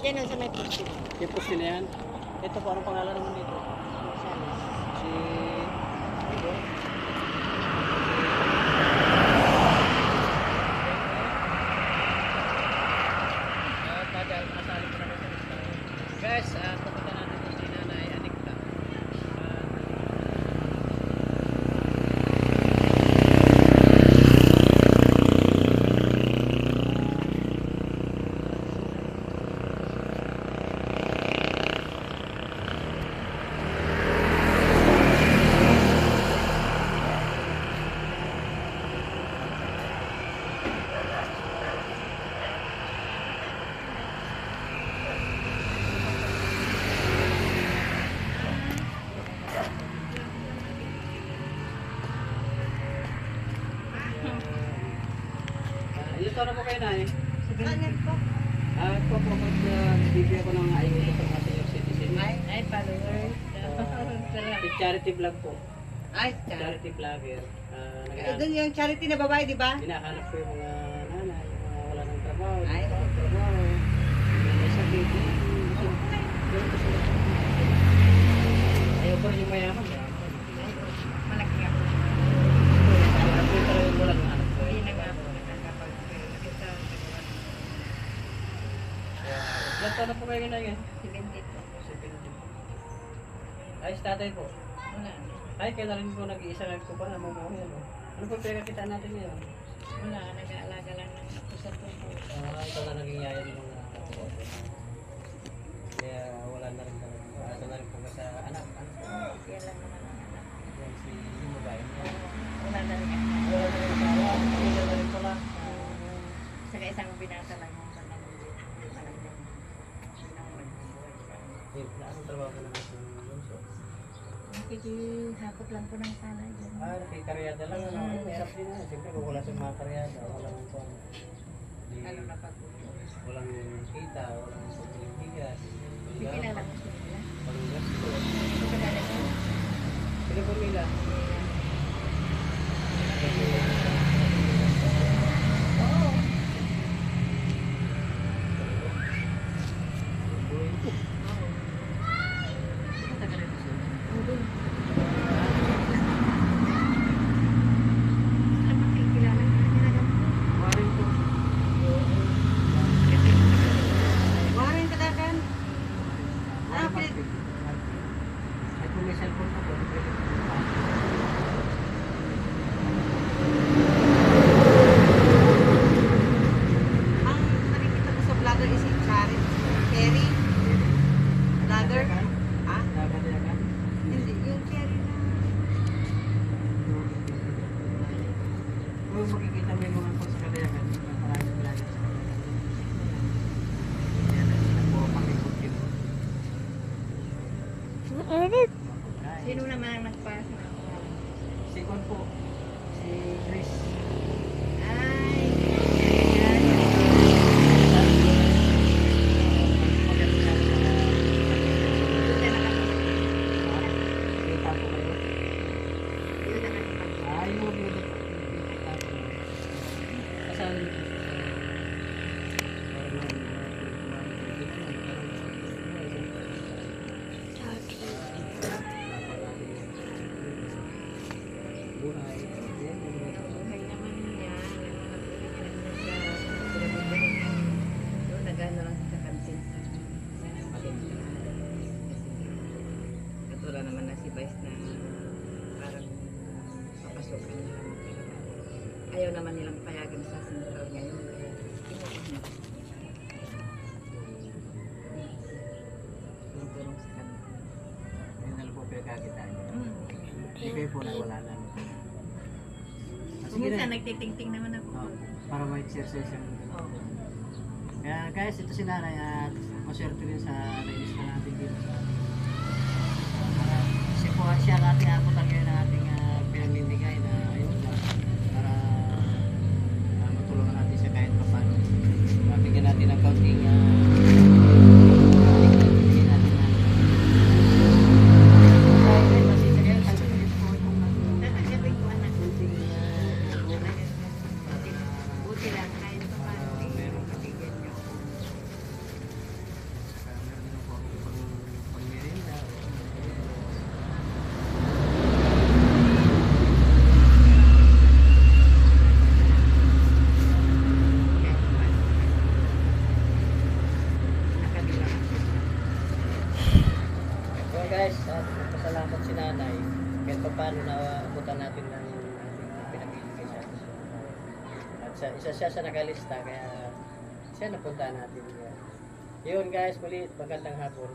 Yan ang sa may poste. Yung poste na yan. Ito po, anong pangalan naman dito? Si ilan taon na po kayo, Nay? Ano po? Ah, po po, mag-bibigyan ko ng ID sa mga senior citizen. Ay, ay, followers. Yung charity vlog po. Ay, charity. Charity vlogger. Ah, Eh, naghahanap. doon yung charity na babae, di ba? Hinahanap ko yung mga nanay, yung mga wala ng trabaho, Ay. trabaho, yung may sakit, yung gusto- yung gusto. Ayaw ko rin yung mayaman. eh. Malaki nga po. Hanap ko yung talagang wala ng hanap ko. Hindi na nga po nakakapag nakita. Na po kayo na yun? 70 po. Ay, si tatay po. Wala. Ay, kaya na rin po nag-iisa lang po pa na mamuhay. Ano, ano po pinagkakita natin ngayon? Wala, nag-aalaga lang ng ako sa tubo. Ah, ito na naging yaya ng mga Kaya wala na rin. Asa na rin po sa Bunso? Nakikihakot lang po ng sana dyan. Ah, nakikaryada lang. Ano, ay, mahirap din na. Siyempre, kung wala sa mga karyada, walang pang... Di, Ano na pag walang kita, walang. Kilala sila. Walang gasto. Kilala. Makikita mo yung mga po sa kadayakan, maraming vlogger sa kadayakan. Yan ang pakikot yun. Sino naman ang nagpasa? Si Kon po, si Chris. Wala naman na si Vice na parang papasukan na. Ayaw naman nilang payagan sa sentral ngayon. Niya. Tinutulong sa kantin. Yun na lang po pinagkakitaan niyo. Hmm. Hindi kayo po nawala na. Ah, Kung minsan nagtitingting naman ako. Oh, para ma-exercise yung Oo. Kaya guys, ito si nanay at maswerte rin sa nainis na natin dito sa para kasi po siya ang ating abutan ngayon ng ating At sa, isa siya sa nakalista, kaya siya napunta natin. Yun guys, muli magandang hapon.